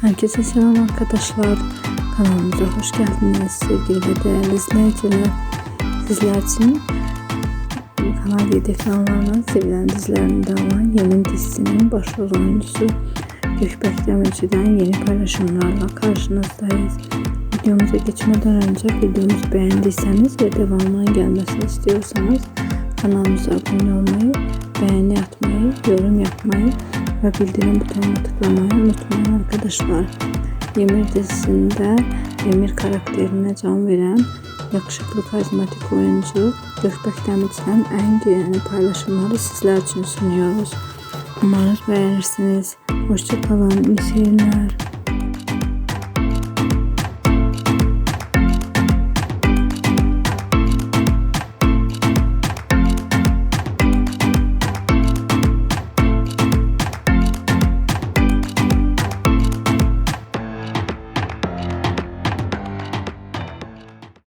Herkese selam arkadaşlar. Kanalımıza hoş geldiniz sevgili ve değerli izleyiciler. Sizler için Kanal 7 ekranlarından sevilen dizilerinden olan Yemin dizisinin başrol oyuncusu Gökbek Demirci'den yeni paylaşımlarla karşınızdayız. Videomuza geçmeden önce videomuzu beğendiyseniz ve devamının gelmesini istiyorsanız kanalımıza abone olmayı, beğeni atmayı, yorum yapmayı ve bildirim butonuna tıklamayı unutmayın arkadaşlar. Yemir dizisinde Emir karakterine can veren yakışıklı karizmatik oyuncu Gökbek Demirci'den en yeni paylaşımları sizler için sunuyoruz. Umarız beğenirsiniz. Hoşçakalın. İyi seyirler.